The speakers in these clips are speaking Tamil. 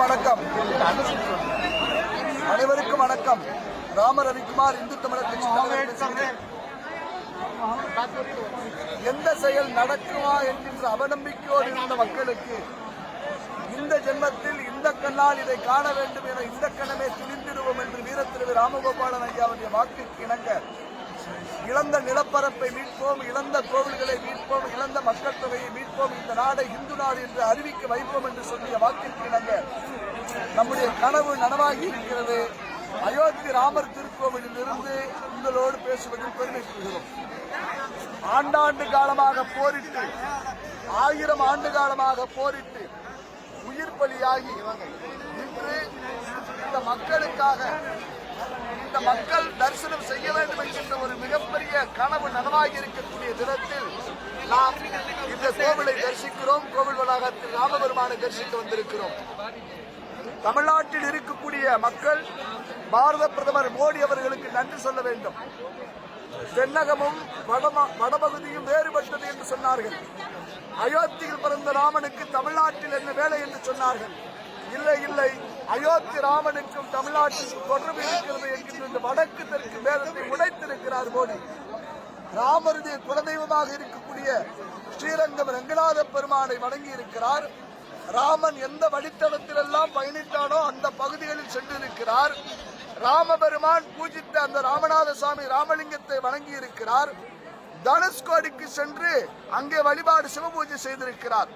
அனைவருக்கும் வணக்கம். அனைவருக்கும் வணக்கம். ராம ரவிக்குமார் இந்து தமிழர் எந்த செயல் நடக்குமா என்கின்ற அவநம்பிக்கையோடு இருந்த மக்களுக்கு இந்த ஜென்மத்தில் இந்த கண்ணால் இதை காண வேண்டும் என இந்த கணமே துணிந்திடுவோம் என்று வீரத்திருவி ராமகோபாலன் ஐயாவுடைய வாக்குக்கு இணங்க இழந்த நிலப்பரப்பை மீட்போம் இழந்த கோவில்களை மீட்போம் இழந்த மக்கள் தொகையை மீட்போம் இந்த நாடை இந்து நாடு என்று அறிவிக்க வைப்போம் என்று சொல்லிய வாக்கிற்கு கனவு நனவாகி இருக்கிறது. அயோத்தி ராமர் திருக்கோவிலில் இருந்து உங்களோடு பேசுவதில் பெருமை கொள்கிறோம். ஆண்டாண்டு காலமாக போரிட்டு ஆயிரம் ஆண்டு காலமாக போரிட்டு உயிர் பலியாகி இன்று இந்த மக்களுக்காக இந்த மக்கள் தரிசனம் செய்ய வேண்டும் என்கின்ற ஒரு மிகப்பெரிய கனவு நனவாகி இருக்கக்கூடிய தினத்தில் நாம் இந்த கோவிலை தரிசிக்கிறோம். கோவில் வளாகத்தில் ராமபெருமானை தரிசித்து வந்திருக்கிறோம். தமிழ்நாட்டில் இருக்கக்கூடிய மக்கள் பாரத பிரதமர் மோடி அவர்களுக்கு நன்றி சொல்ல வேண்டும். தென்னகமும் வடபகுதியும் வேறுபட்டது என்று சொன்னார்கள். அயோத்தியில் பிறந்த ராமனுக்கு தமிழ்நாட்டில் என்ன வேலை என்று சொன்னார்கள். இல்லை இல்லை அயோத்தி ராமனுக்கும் தமிழ்நாட்டுக்கும் தொடர்பு இருக்கிறது என்கின்ற இந்த வடக்கு தெற்கு வேதத்தை உடைத்திருக்கிறார் மோடி. ராமருடைய குலதெய்வமாக இருக்கக்கூடிய ஸ்ரீரங்கம் ரங்கநாத பெருமானை வணங்கி இருக்கிறார் ராமன் எந்த வழித்தடத்தில் எல்லாம் பயணித்தானோ அந்த பகுதிகளில் சென்றிருக்கிறார். ராமபெருமான் பூஜித்த அந்த ராமநாத சுவாமி ராமலிங்கத்தை வணங்கி இருக்கிறார் தனுஷ்கோடிக்கு சென்று அங்கே வழிபாடு சிவபூஜை செய்திருக்கிறார்.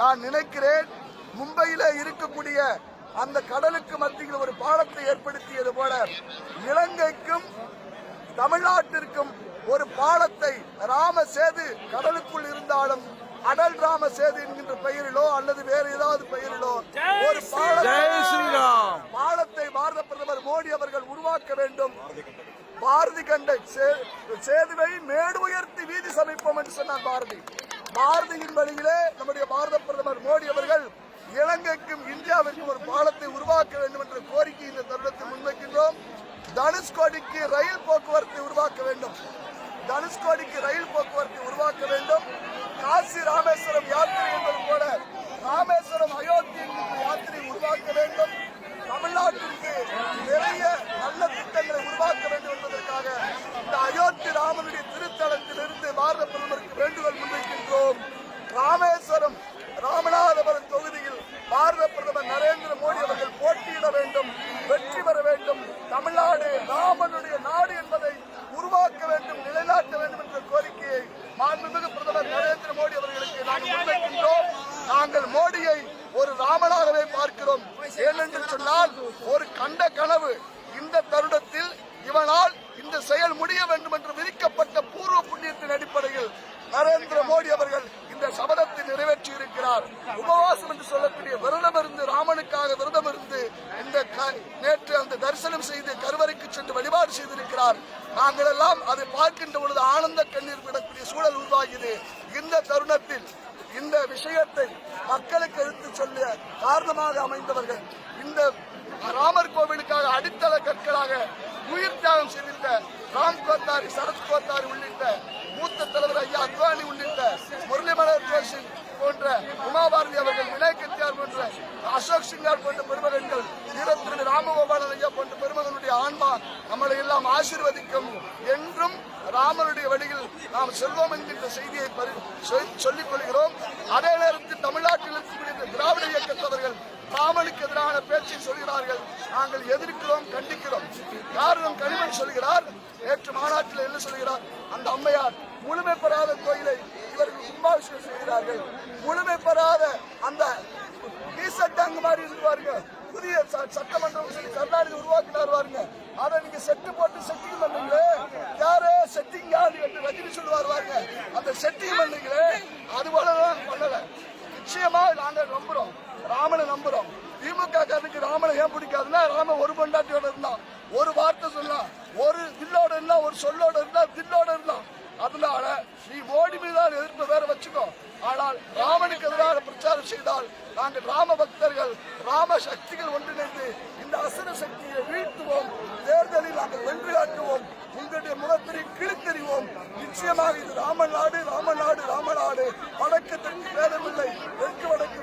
நான் நினைக்கிறேன் மும்பையில இருக்கக்கூடிய அந்த கடலுக்கு மத்தியில் ஒரு பாலத்தை ஏற்படுத்தியது போல இலங்கைக்கும் தமிழ்நாட்டிற்கும் ஒரு பாலத்தை ராம சேது கடலுக்குள் இருந்தாலும் அடல் ராம சேது என்கின்ற பெயரிலோ அல்லது வேறு ஏதாவது பெயரிலோ ஒரு பாலத்தை பாரத பிரதமர் மோடி அவர்கள் உருவாக்க வேண்டும். பாரதி கண்ட சேதுவை மேடு உயர்த்தி வீதி சமைப்போம் என்று சொன்னார் பாரதி. பாரதியின் வழியிலே நம்முடைய பாரத பிரதமர் மோடி அவர்கள் இலங்கைக்கும் இந்தியாவிற்கும் ஒரு பாலத்தை உருவாக்க வேண்டும் என்ற கோரிக்கை இந்த தருணத்தில் முன்வைக்கின்றோம் தனுஷ்கோடிக்கு ரயில் போக்குவரத்தை உருவாக்க வேண்டும். தனுஷ்கோடிக்கு ரயில் போக்குவரத்து உருவாக்க வேண்டும் காசி ராமேஸ்வரம் யாத்திரை என்பது போல ராமேஸ்வரம் அயோத்தி என்கின்ற யாத்திரை உருவாக்க வேண்டும் தமிழ்நாட்டிற்கு நிறைய நல்ல திட்டங்களை உருவாக்க வேண்டும் என்பதற்காக இந்த அயோத்தி ராமனுடைய திருத்தலத்திலிருந்து பாரத பிரதமருக்கு வேண்டுகோள் முன்வைக்கின்றோம் ராமேஸ்வரம் ராமநாதபுரம் தொகுதியில் பாரத பிரதமர் நரேந்திர மோடி அவர்கள் போட்டியிட வேண்டும் வெற்றி பெற வேண்டும் தமிழ்நாடு ராமனுடைய நாடு என்பதை உருவாக்க வேண்டும் நிலைநாட்ட வேண்டும் என்ற கோரிக்கையை மாண்புமிகு பிரதமர் நரேந்திர மோடி அவர்களுக்கு நாங்கள் முன்வைக்கின்றோம் நாங்கள் மோடியை ஒரு ராமனாகவே பார்க்கிறோம் என்று சொன்னால் ஒரு கண்ட கனவு. இந்த தருணத்தில் இவனால் இந்த செயல் முடிய வேண்டும் என்று விதிக்கப்பட்ட பூர்வ புண்ணியத்தின் அடிப்படையில் நரேந்திர மோடி அவர்கள் இந்த சபதத்தை நிறைவேற்றி இருக்கிறார் உபவாசம் என்று சொல்லக்கூடிய விரதம் இருந்து ராமனுக்காக விரதம் இருந்து இந்த நேற்று அந்த தரிசனம் செய்து கருவறைக்கு சென்று வழிபாடு செய்திருக்கிறார். நாங்கள் எல்லாம் அதை பார்க்கின்ற பொழுது ஆனந்த கண்ணீர் விடக்கூடிய சூழல் உருவாகியது. இந்த தருணத்தில் இந்த விஷயத்தை மக்களுக்கு எடுத்துச் சொல்ல காரணமாக அமைந்தவர்கள் இந்த ராமர் கோவிலுக்காக அடித்தள கற்களாக உயிர் தியாகம் செய்திருந்த ராம் கோத்தாரி சரத் கோத்தாரி உள்ளிட்ட மூத்த தலைவர் ஐயா அத்வானி உள்ளிட்ட முரளிமலர் ஜோஷி போன்ற உமாபாரதி அவர்கள் வினய் கத்தியார் போன்ற அசோக் சிங்கார் போன்ற பெருமகன்கள் வீரத்திரு ராமகோபாலன் ஐயா போன்ற பெருமகனுடைய ஆன்மா நம்மளை எல்லாம் ஆசீர்வதிக்கும் என்றும் ராமனுடைய வழியில் நாம் செல்வோம் என்கின்ற செய்தியை சொல்லிக் கொள்கிறோம். அதே நேரத்தில் தமிழ்நாட்டில் இருக்கக்கூடிய திராவிட இயக்கத்தவர்கள் காவலுக்கு எதிரான பேச்சை சொல்கிறார்கள். நாங்கள் எதிர்க்கிறோம் கண்டிக்கிறோம். காரணம் கனிமன் சொல்கிறார் நேற்று மாநாட்டில் என்ன சொல்கிறார்? அந்த அம்மையார் முழுமை பெறாத கோயிலை இவர்கள் கும்பாபிஷேகம் செய்கிறார்கள். முழுமை பெறாத அந்த டீசர்ட் மாதிரி இருக்கு புதிய ச- சட்டமன்றம் சொல்லி கருணாநிதி உருவாக்கினார் பாருங்க. அதை நீங்க செட்டு போட்டு செட்டிங் பண்றீங்களே. யாரு செட்டிங் யாரு என்று ரஜினி சொல்லுவார் பாருங்க. அந்த செட்டிங் பண்ணுங்க அது போலதான் பண்ணல நிச்சயமா நாங்க நம்புறோம் ராமனை நம்புறோம். திமுக காரனுக்கு ராமனை ஏன் பிடிக்காதுன்னா ராம ஒரு பொண்டாட்டியோட இருந்தான். ஒரு வார்த்தை சொன்னான் ஒரு வில்லோட இருந்தா ஒரு சொல்லோட இருந்தா தில்லோட இருந்தான். அதனால நீ மோடி மீதான எதிர்ப்பு வேற வச்சுக்கோ. ஆனால் ராமனுக்கு எதிராக பிரச்சாரம் செய்தால் நாங்கள் ராம பக்தர்கள் ராம சக்திகள் ஒன்றிணைந்து இந்த அசுர சக்தியை வீழ்த்துவோம். தேர்தலில் நாங்கள் வென்று காட்டுவோம். உங்களுடைய முகத்தினை கிழித்தறிவோம். நிச்சயமாக இது ராமன் நாடு ராம நாடு ராம நாடு. வடக்கு தெற்கு பேதமில்லை தெற்கு வடக்கு